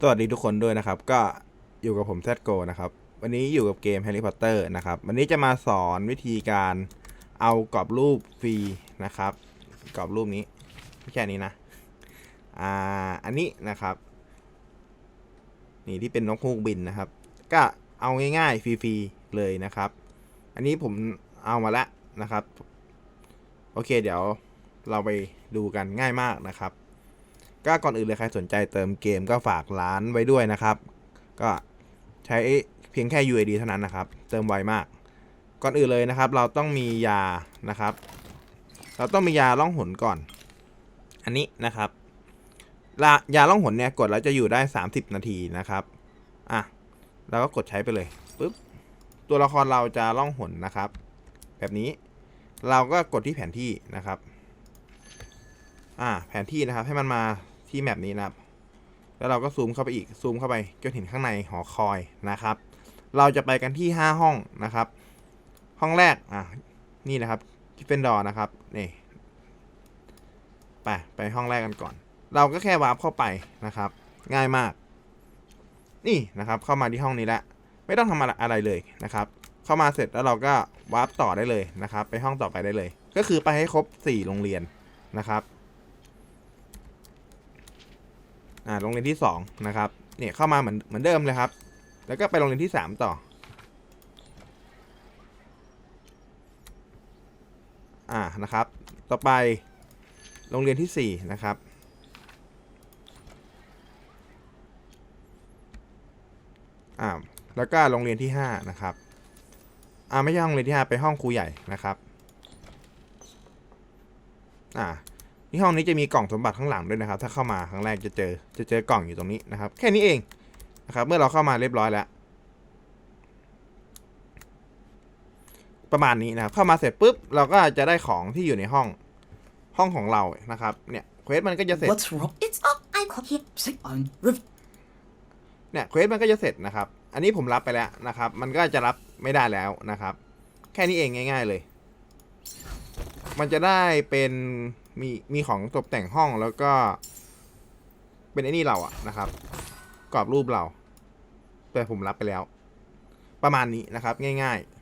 สวัสดีทุกคนด้วยนะครับ ก็อยู่กับผมแซดโกนะครับ วันนี้อยู่กับเกม Harry Potter นะครับ วันนี้จะมาสอนวิธีการเอากรอบรูปฟรีนะครับ กรอบรูปนี้ไม่แค่นี้นะ อ่า อันนี้นะครับ นี่ที่เป็นนกฮูกบินนะครับ ก็เอาง่ายๆฟรีๆเลยนะครับ อันนี้ผมเอามาแล้วนะครับ โอเคเดี๋ยวเราไปดูกันง่ายมากนะครับ ก็ก่อนอื่นเลยใครสนใจเติมเกมก็ฝากร้านไว้ด้วยนะครับ ก็ใช้เพียงแค่ UID เท่านั้นนะครับ เติมไวมาก ก่อนอื่นเลยนะครับ เราต้องมียานะครับ เราต้องมียาล่องหนก่อน อันนี้นะครับยาล่องหนเนี่ยกดแล้วจะอยู่ได้ 30 นาทีนะครับอะเราก็กดใช้ไปเลยปุ๊บตัวละครเราจะล่องหนนะครับ แบบนี้เราก็กดที่แผนที่นะครับ อ่า แผนที่นะครับให้มันมา ที่แมปนี้นะครับ แล้วเราก็ซูมเข้าไปอีกซูมเข้าไปจนเห็นข้างในหอคอยนะครับ เราจะไปกันที่ 5 ห้องนะครับ ห้องแรกอะนี่นะครับที่เป็นดอร์นะครับนี่ไปไปห้องแรกกันก่อน เราก็แค่วาร์ปเข้าไปนะครับ ง่ายมาก นี่นะครับเข้ามาที่ห้องนี้แล้วไม่ต้องทำอะไรเลยนะครับ เข้ามาเสร็จแล้วเราก็วาร์ปต่อได้เลยนะครับ ไปห้องต่อไปได้เลย ก็คือไปให้ครบ 4 โรงเรียนนะครับ อ่าโรงเรียนที่สองนะครับเนี่ยเข้ามาเหมือนเหมือนเดิมเลยครับ แล้วก็ไปโรงเรียนที่สามต่ออ่านะครับ ต่อไปโรงเรียนที่สี่นะครับอ่าแล้วก็โรงเรียนที่ห้านะครับอ่าไม่ใช่ห้องเรียนที่ห้าไปห้องครูใหญ่นะครับอ่า ที่ห้องนี้จะมีกล่องสมบัติข้างหลังด้วยนะครับ ถ้าเข้ามาครั้งแรกจะเจอจะเจอกล่องอยู่ตรงนี้นะครับ แค่นี้เองนะครับ เมื่อเราเข้ามาเรียบร้อยแล้ว ประมาณนี้นะครับ เข้ามาเสร็จปุ๊บเราก็จะได้ของที่อยู่ในห้องห้องของเรานะครับ เนี่ยเควสมันก็จะเสร็จ What's wrong? It's up. I'm here. Say I'm Riv. เนี่ยเควสมันก็จะเสร็จนะครับ อันนี้ผมรับไปแล้วนะครับ มันก็จะรับไม่ได้แล้วนะครับ แค่นี้เองง่าย ๆ เลย มันจะได้เป็นมีมีของตกแต่งห้องแล้วก็ เป็นไอ้นี่เราอะนะครับ กรอบรูปเรา แต่ผมรับไปแล้ว ประมาณนี้นะครับ ง่ายๆ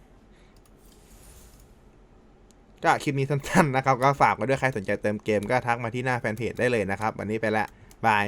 ก็คลิปนี้สั้นๆนะครับ ก็ฝากไว้ด้วยใครสนใจเติมเกมก็ทักมาที่หน้าแฟนเพจได้เลยนะครับ วันนี้ไปล้วบาย